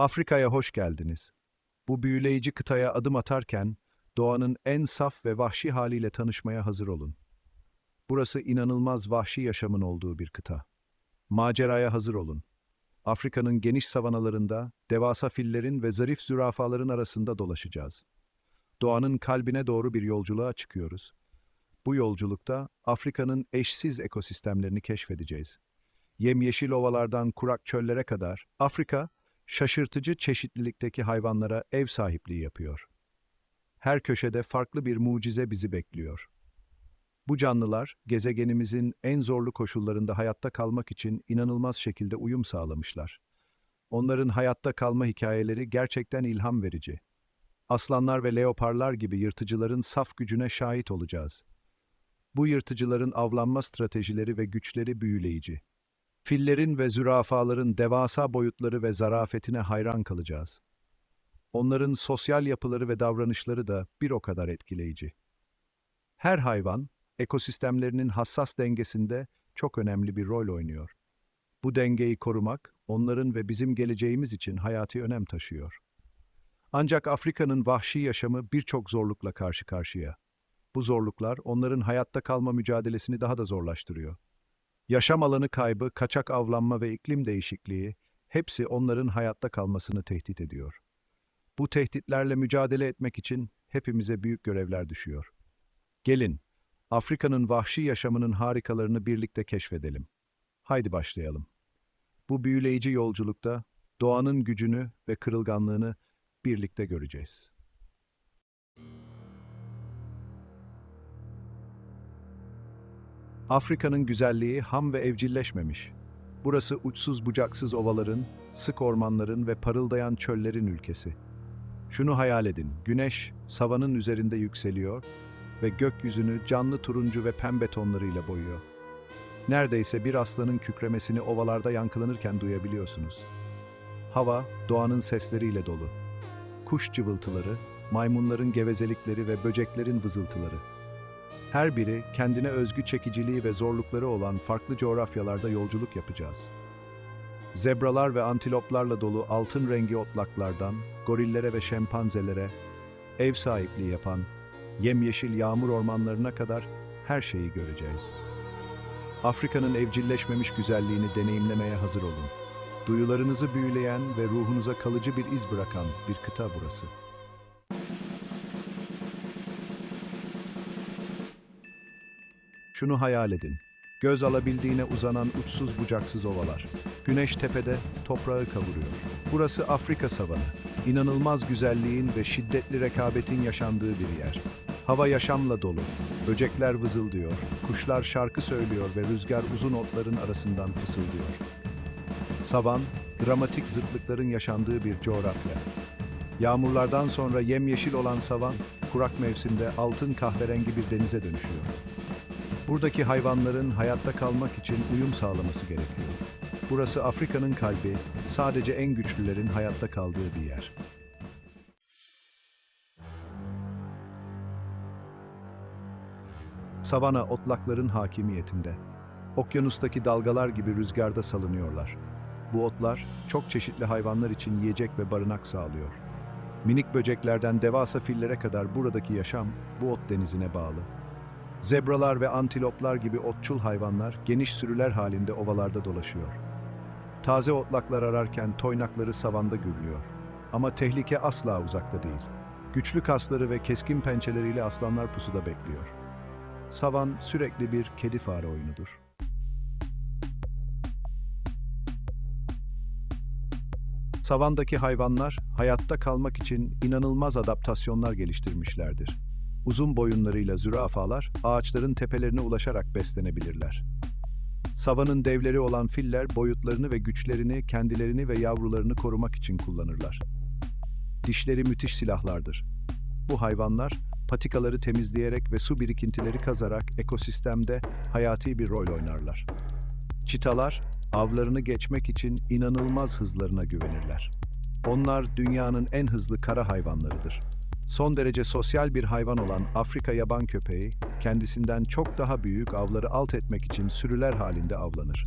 Afrika'ya hoş geldiniz. Bu büyüleyici kıtaya adım atarken doğanın en saf ve vahşi haliyle tanışmaya hazır olun. Burası inanılmaz vahşi yaşamın olduğu bir kıta. Maceraya hazır olun. Afrika'nın geniş savanalarında devasa fillerin ve zarif zürafaların arasında dolaşacağız. Doğanın kalbine doğru bir yolculuğa çıkıyoruz. Bu yolculukta Afrika'nın eşsiz ekosistemlerini keşfedeceğiz. Yemyeşil ovalardan kurak çöllere kadar Afrika şaşırtıcı çeşitlilikteki hayvanlara ev sahipliği yapıyor. Her köşede farklı bir mucize bizi bekliyor. Bu canlılar gezegenimizin en zorlu koşullarında hayatta kalmak için inanılmaz şekilde uyum sağlamışlar. Onların hayatta kalma hikayeleri gerçekten ilham verici. Aslanlar ve leoparlar gibi yırtıcıların saf gücüne şahit olacağız. Bu yırtıcıların avlanma stratejileri ve güçleri büyüleyici. Fillerin ve zürafaların devasa boyutları ve zarafetine hayran kalacağız. Onların sosyal yapıları ve davranışları da bir o kadar etkileyici. Her hayvan, ekosistemlerinin hassas dengesinde çok önemli bir rol oynuyor. Bu dengeyi korumak, onların ve bizim geleceğimiz için hayati önem taşıyor. Ancak Afrika'nın vahşi yaşamı birçok zorlukla karşı karşıya. Bu zorluklar onların hayatta kalma mücadelesini daha da zorlaştırıyor. Yaşam alanı kaybı, kaçak avlanma ve iklim değişikliği hepsi onların hayatta kalmasını tehdit ediyor. Bu tehditlerle mücadele etmek için hepimize büyük görevler düşüyor. Gelin, Afrika'nın vahşi yaşamının harikalarını birlikte keşfedelim. Haydi başlayalım. Bu büyüleyici yolculukta doğanın gücünü ve kırılganlığını birlikte göreceğiz. Afrika'nın güzelliği ham ve evcilleşmemiş. Burası uçsuz bucaksız ovaların, sık ormanların ve parıldayan çöllerin ülkesi. Şunu hayal edin, güneş savanın üzerinde yükseliyor ve gökyüzünü canlı turuncu ve pembe tonlarıyla boyuyor. Neredeyse bir aslanın kükremesini ovalarda yankılanırken duyabiliyorsunuz. Hava doğanın sesleriyle dolu. Kuş cıvıltıları, maymunların gevezelikleri ve böceklerin vızıltıları. Her biri kendine özgü çekiciliği ve zorlukları olan farklı coğrafyalarda yolculuk yapacağız. Zebralar ve antiloplarla dolu altın rengi otlaklardan gorillere ve şempanzelere ev sahipliği yapan yemyeşil yağmur ormanlarına kadar her şeyi göreceğiz. Afrika'nın evcilleşmemiş güzelliğini deneyimlemeye hazır olun. Duyularınızı büyüleyen ve ruhunuza kalıcı bir iz bırakan bir kıta burası. Şunu hayal edin. Göz alabildiğine uzanan uçsuz bucaksız ovalar. Güneş tepede toprağı kavuruyor. Burası Afrika savanı. İnanılmaz güzelliğin ve şiddetli rekabetin yaşandığı bir yer. Hava yaşamla dolu. Böcekler vızıldıyor, kuşlar şarkı söylüyor ve rüzgar uzun otların arasından fısıldıyor. Savan, dramatik zıtlıkların yaşandığı bir coğrafya. Yağmurlardan sonra yemyeşil olan savan, kurak mevsimde altın kahverengi bir denize dönüşüyor. Buradaki hayvanların hayatta kalmak için uyum sağlaması gerekiyor. Burası Afrika'nın kalbi, sadece en güçlülerin hayatta kaldığı bir yer. Savana otlakların hakimiyetinde. Okyanustaki dalgalar gibi rüzgarda salınıyorlar. Bu otlar çok çeşitli hayvanlar için yiyecek ve barınak sağlıyor. Minik böceklerden devasa fillere kadar buradaki yaşam bu ot denizine bağlı. Zebralar ve antiloplar gibi otçul hayvanlar geniş sürüler halinde ovalarda dolaşıyor. Taze otlaklar ararken toynakları savanda gürlüyor. Ama tehlike asla uzakta değil. Güçlü kasları ve keskin pençeleriyle aslanlar pusuda bekliyor. Savan sürekli bir kedi fare oyunudur. Savandaki hayvanlar hayatta kalmak için inanılmaz adaptasyonlar geliştirmişlerdir. Uzun boyunlarıyla zürafalar ağaçların tepelerine ulaşarak beslenebilirler. Savanın devleri olan filler boyutlarını ve güçlerini kendilerini ve yavrularını korumak için kullanırlar. Dişleri müthiş silahlardır. Bu hayvanlar patikaları temizleyerek ve su birikintileri kazarak ekosistemde hayati bir rol oynarlar. Çitalar avlarını geçmek için inanılmaz hızlarına güvenirler. Onlar dünyanın en hızlı kara hayvanlarıdır. Son derece sosyal bir hayvan olan Afrika yaban köpeği, kendisinden çok daha büyük avları alt etmek için sürüler halinde avlanır.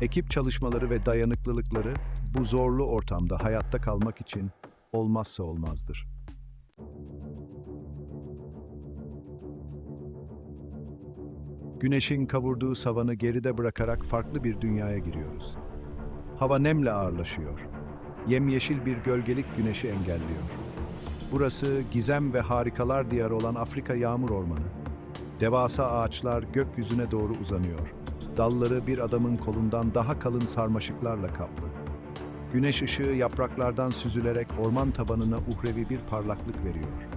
Ekip çalışmaları ve dayanıklılıkları bu zorlu ortamda hayatta kalmak için olmazsa olmazdır. Güneşin kavurduğu savanı geride bırakarak farklı bir dünyaya giriyoruz. Hava nemle ağırlaşıyor. Yemyeşil bir gölgelik güneşi engelliyor. Burası gizem ve harikalar diyarı olan Afrika yağmur ormanı. Devasa ağaçlar gökyüzüne doğru uzanıyor. Dalları bir adamın kolundan daha kalın sarmaşıklarla kaplı. Güneş ışığı yapraklardan süzülerek orman tabanına uhrevi bir parlaklık veriyor.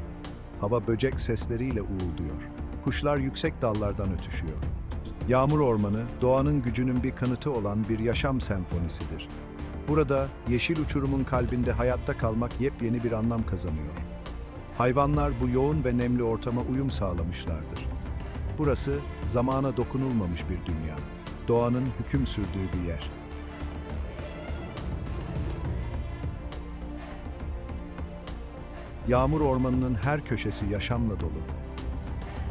Hava böcek sesleriyle uğulduyor. Kuşlar yüksek dallardan ötüşüyor. Yağmur ormanı, doğanın gücünün bir kanıtı olan bir yaşam senfonisidir. Burada yeşil uçurumun kalbinde hayatta kalmak yepyeni bir anlam kazanıyor. Hayvanlar bu yoğun ve nemli ortama uyum sağlamışlardır. Burası zamana dokunulmamış bir dünya. Doğanın hüküm sürdüğü bir yer. Yağmur ormanının her köşesi yaşamla dolu.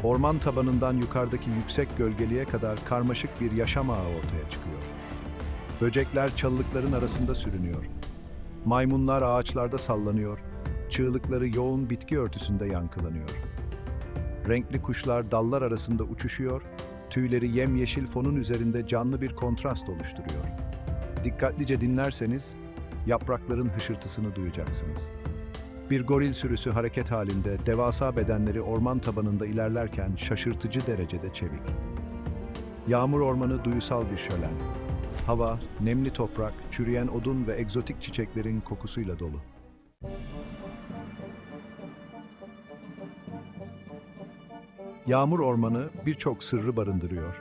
Orman tabanından yukarıdaki yüksek gölgeliğe kadar karmaşık bir yaşam ağı ortaya çıkıyor. Böcekler çalılıkların arasında sürünüyor. Maymunlar ağaçlarda sallanıyor. Çığlıkları yoğun bitki örtüsünde yankılanıyor. Renkli kuşlar dallar arasında uçuşuyor, tüyleri yemyeşil fonun üzerinde canlı bir kontrast oluşturuyor. Dikkatlice dinlerseniz yaprakların hışırtısını duyacaksınız. Bir goril sürüsü hareket halinde devasa bedenleri orman tabanında ilerlerken şaşırtıcı derecede çevik. Yağmur ormanı duysal bir şölen. Hava, nemli toprak, çürüyen odun ve egzotik çiçeklerin kokusuyla dolu. Yağmur ormanı birçok sırrı barındırıyor.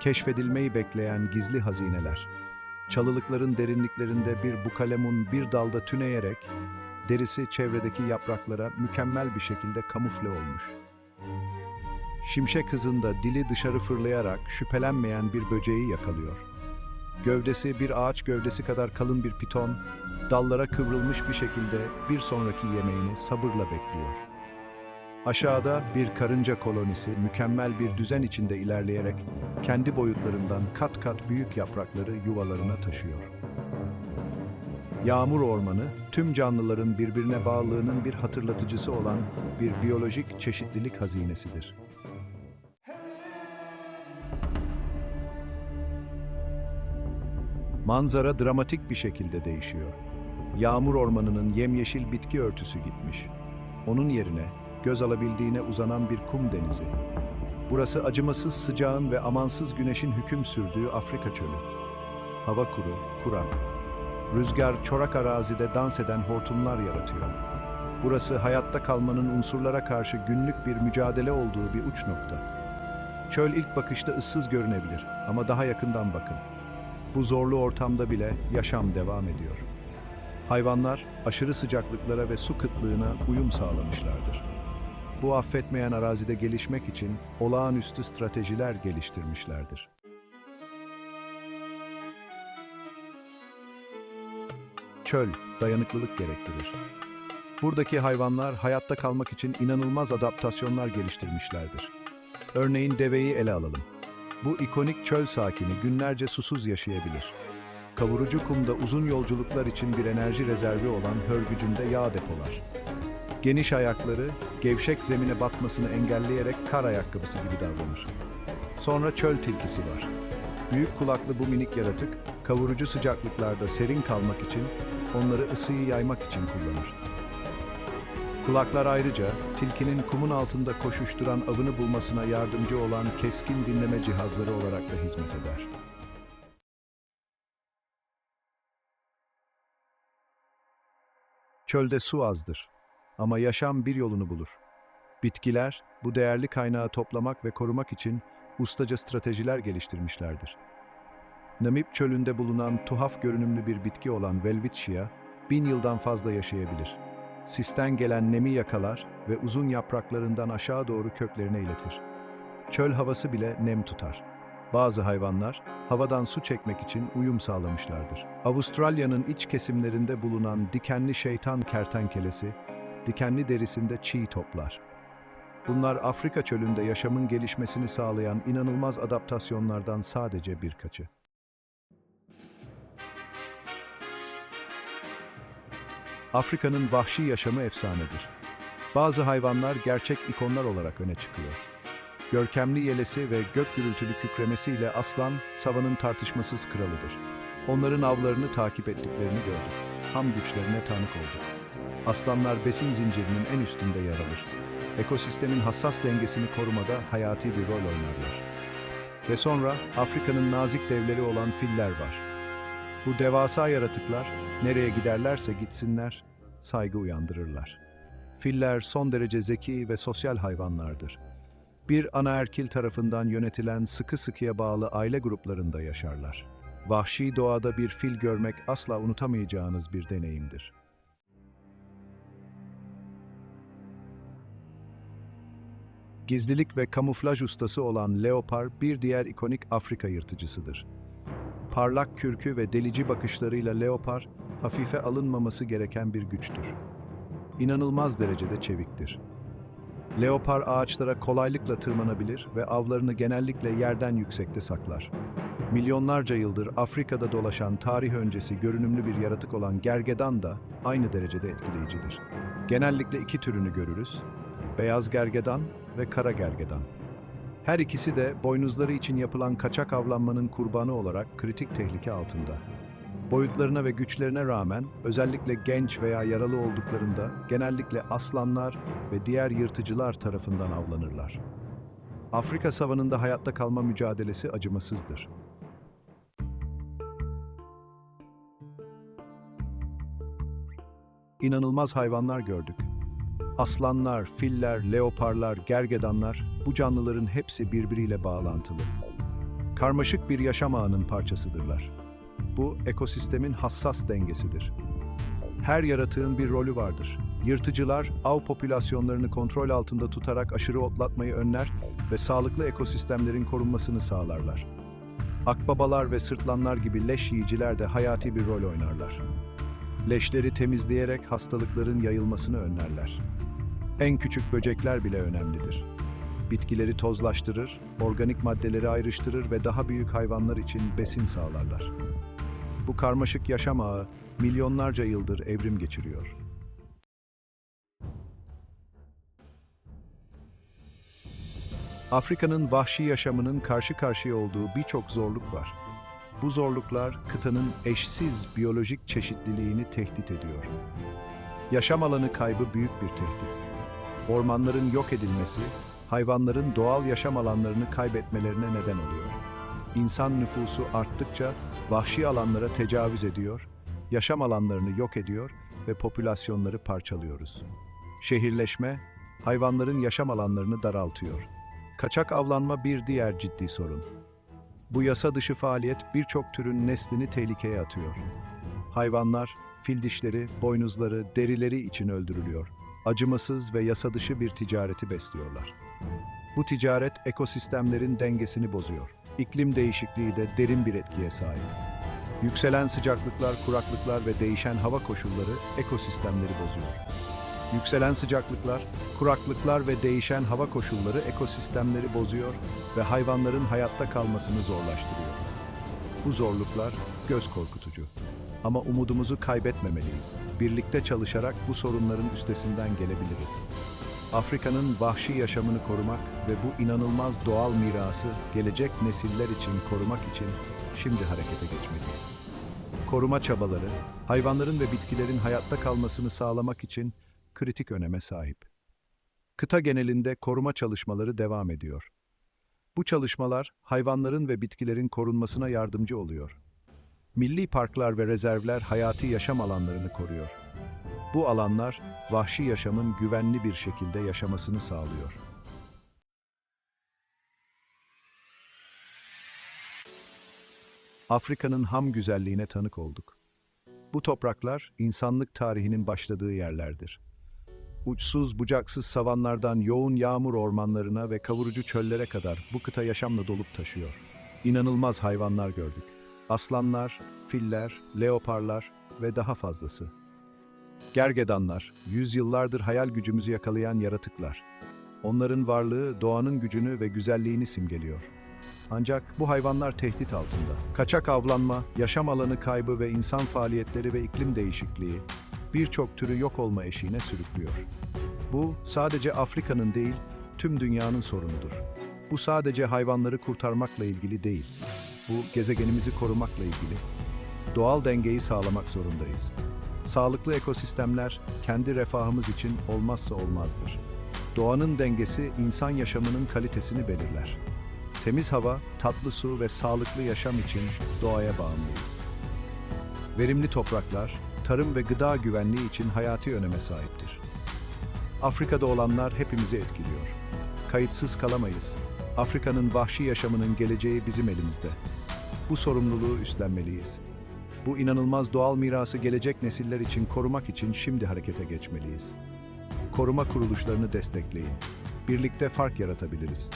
Keşfedilmeyi bekleyen gizli hazineler. Çalılıkların derinliklerinde bir bukalemun bir dalda tüneyerek derisi çevredeki yapraklara mükemmel bir şekilde kamufle olmuş. Şimşek hızında dili dışarı fırlayarak şüphelenmeyen bir böceği yakalıyor. Gövdesi bir ağaç gövdesi kadar kalın bir piton, dallara kıvrılmış bir şekilde bir sonraki yemeğini sabırla bekliyor. Aşağıda bir karınca kolonisi mükemmel bir düzen içinde ilerleyerek kendi boyutlarından kat kat büyük yaprakları yuvalarına taşıyor. Yağmur ormanı, tüm canlıların birbirine bağlılığının bir hatırlatıcısı olan bir biyolojik çeşitlilik hazinesidir. Manzara dramatik bir şekilde değişiyor. Yağmur ormanının yemyeşil bitki örtüsü gitmiş. Onun yerine göz alabildiğine uzanan bir kum denizi. Burası acımasız sıcağın ve amansız güneşin hüküm sürdüğü Afrika çölü. Hava kuru, kurak. Rüzgar çorak arazide dans eden hortumlar yaratıyor. Burası hayatta kalmanın unsurlara karşı günlük bir mücadele olduğu bir uç nokta. Çöl ilk bakışta ıssız görünebilir ama daha yakından bakın. Bu zorlu ortamda bile yaşam devam ediyor. Hayvanlar aşırı sıcaklıklara ve su kıtlığına uyum sağlamışlardır. Bu affetmeyen arazide gelişmek için olağanüstü stratejiler geliştirmişlerdir. Çöl, dayanıklılık gerektirir. Buradaki hayvanlar hayatta kalmak için inanılmaz adaptasyonlar geliştirmişlerdir. Örneğin deveyi ele alalım. Bu ikonik çöl sakini günlerce susuz yaşayabilir. Kavurucu kumda uzun yolculuklar için bir enerji rezervi olan hörgücünde yağ depolar. Geniş ayakları, gevşek zemine batmasını engelleyerek kar ayakkabısı gibi davranır. Sonra çöl tilkisi var. Büyük kulaklı bu minik yaratık, kavurucu sıcaklıklarda serin kalmak için, onları ısıyı yaymak için kullanır. Kulaklar ayrıca tilkinin kumun altında koşuşturan avını bulmasına yardımcı olan keskin dinleme cihazları olarak da hizmet eder. Çölde su azdır ama yaşam bir yolunu bulur. Bitkiler bu değerli kaynağı toplamak ve korumak için ustaca stratejiler geliştirmişlerdir. Namib çölünde bulunan tuhaf görünümlü bir bitki olan Welwitschia, bin yıldan fazla yaşayabilir. Sisten gelen nemi yakalar ve uzun yapraklarından aşağı doğru köklerine iletir. Çöl havası bile nem tutar. Bazı hayvanlar havadan su çekmek için uyum sağlamışlardır. Avustralya'nın iç kesimlerinde bulunan dikenli şeytan kertenkelesi, dikenli derisinde çiğ toplar. Bunlar Afrika çölünde yaşamın gelişmesini sağlayan inanılmaz adaptasyonlardan sadece birkaçı. Afrika'nın vahşi yaşamı efsanedir. Bazı hayvanlar gerçek ikonlar olarak öne çıkıyor. Görkemli yelesi ve gök gürültülü kükremesiyle aslan, savanın tartışmasız kralıdır. Onların avlarını takip ettiklerini gördük. Ham güçlerine tanık olduk. Aslanlar besin zincirinin en üstünde yer alır. Ekosistemin hassas dengesini korumada hayati bir rol oynarlar. Ve sonra Afrika'nın nazik devleri olan filler var. Bu devasa yaratıklar nereye giderlerse gitsinler saygı uyandırırlar. Filler son derece zeki ve sosyal hayvanlardır. Bir anaerkil tarafından yönetilen sıkı sıkıya bağlı aile gruplarında yaşarlar. Vahşi doğada bir fil görmek asla unutamayacağınız bir deneyimdir. Gizlilik ve kamuflaj ustası olan leopar bir diğer ikonik Afrika yırtıcısıdır. Parlak kürkü ve delici bakışlarıyla leopar, hafife alınmaması gereken bir güçtür. İnanılmaz derecede çeviktir. Leopar ağaçlara kolaylıkla tırmanabilir ve avlarını genellikle yerden yüksekte saklar. Milyonlarca yıldır Afrika'da dolaşan tarih öncesi görünümlü bir yaratık olan gergedan da aynı derecede etkileyicidir. Genellikle iki türünü görürüz, beyaz gergedan ve kara gergedan. Her ikisi de boynuzları için yapılan kaçak avlanmanın kurbanı olarak kritik tehlike altında. Boyutlarına ve güçlerine rağmen özellikle genç veya yaralı olduklarında genellikle aslanlar ve diğer yırtıcılar tarafından avlanırlar. Afrika savanında hayatta kalma mücadelesi acımasızdır. İnanılmaz hayvanlar gördük. Aslanlar, filler, leoparlar, gergedanlar, bu canlıların hepsi birbiriyle bağlantılı. Karmaşık bir yaşam ağının parçasıdırlar. Bu ekosistemin hassas dengesidir. Her yaratığın bir rolü vardır. Yırtıcılar av popülasyonlarını kontrol altında tutarak aşırı otlatmayı önler ve sağlıklı ekosistemlerin korunmasını sağlarlar. Akbabalar ve sırtlanlar gibi leş yiyiciler de hayati bir rol oynarlar. Leşleri temizleyerek hastalıkların yayılmasını önlerler. En küçük böcekler bile önemlidir. Bitkileri tozlaştırır, organik maddeleri ayrıştırır ve daha büyük hayvanlar için besin sağlarlar. Bu karmaşık yaşam ağı milyonlarca yıldır evrim geçiriyor. Afrika'nın vahşi yaşamının karşı karşıya olduğu birçok zorluk var. Bu zorluklar kıtanın eşsiz biyolojik çeşitliliğini tehdit ediyor. Yaşam alanı kaybı büyük bir tehdit. Ormanların yok edilmesi, hayvanların doğal yaşam alanlarını kaybetmelerine neden oluyor. İnsan nüfusu arttıkça vahşi alanlara tecavüz ediyor, yaşam alanlarını yok ediyor ve popülasyonları parçalıyoruz. Şehirleşme, hayvanların yaşam alanlarını daraltıyor. Kaçak avlanma bir diğer ciddi sorun. Bu yasa dışı faaliyet birçok türün neslini tehlikeye atıyor. Hayvanlar, fil dişleri, boynuzları, derileri için öldürülüyor. Acımasız ve yasa dışı bir ticareti besliyorlar. Bu ticaret ekosistemlerin dengesini bozuyor. İklim değişikliği de derin bir etkiye sahip. Yükselen sıcaklıklar, kuraklıklar ve değişen hava koşulları ekosistemleri bozuyor. Yükselen sıcaklıklar, kuraklıklar ve değişen hava koşulları ekosistemleri bozuyor ve hayvanların hayatta kalmasını zorlaştırıyor. Bu zorluklar göz korkutucu. Ama umudumuzu kaybetmemeliyiz. Birlikte çalışarak bu sorunların üstesinden gelebiliriz. Afrika'nın vahşi yaşamını korumak ve bu inanılmaz doğal mirası gelecek nesiller için korumak için şimdi harekete geçmeliyiz. Koruma çabaları, hayvanların ve bitkilerin hayatta kalmasını sağlamak için kritik öneme sahip. Kıta genelinde koruma çalışmaları devam ediyor. Bu çalışmalar hayvanların ve bitkilerin korunmasına yardımcı oluyor. Milli parklar ve rezervler hayati yaşam alanlarını koruyor. Bu alanlar vahşi yaşamın güvenli bir şekilde yaşamasını sağlıyor. Afrika'nın ham güzelliğine tanık olduk. Bu topraklar insanlık tarihinin başladığı yerlerdir. Uçsuz bucaksız savanlardan yoğun yağmur ormanlarına ve kavurucu çöllere kadar bu kıta yaşamla dolup taşıyor. İnanılmaz hayvanlar gördük. Aslanlar, filler, leoparlar ve daha fazlası. Gergedanlar, yüzyıllardır hayal gücümüzü yakalayan yaratıklar. Onların varlığı doğanın gücünü ve güzelliğini simgeliyor. Ancak bu hayvanlar tehdit altında. Kaçak avlanma, yaşam alanı kaybı ve insan faaliyetleri ve iklim değişikliği birçok türü yok olma eşiğine sürüklüyor. Bu sadece Afrika'nın değil, tüm dünyanın sorunudur. Bu sadece hayvanları kurtarmakla ilgili değil. Bu gezegenimizi korumakla ilgili. Doğal dengeyi sağlamak zorundayız. Sağlıklı ekosistemler kendi refahımız için olmazsa olmazdır. Doğanın dengesi insan yaşamının kalitesini belirler. Temiz hava, tatlı su ve sağlıklı yaşam için doğaya bağımlıyız. Verimli topraklar, tarım ve gıda güvenliği için hayati öneme sahiptir. Afrika'da olanlar hepimizi etkiliyor. Kayıtsız kalamayız. Afrika'nın vahşi yaşamının geleceği bizim elimizde. Bu sorumluluğu üstlenmeliyiz. Bu inanılmaz doğal mirası gelecek nesiller için korumak için şimdi harekete geçmeliyiz. Koruma kuruluşlarını destekleyin. Birlikte fark yaratabiliriz.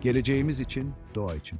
Geleceğimiz için, doğa için.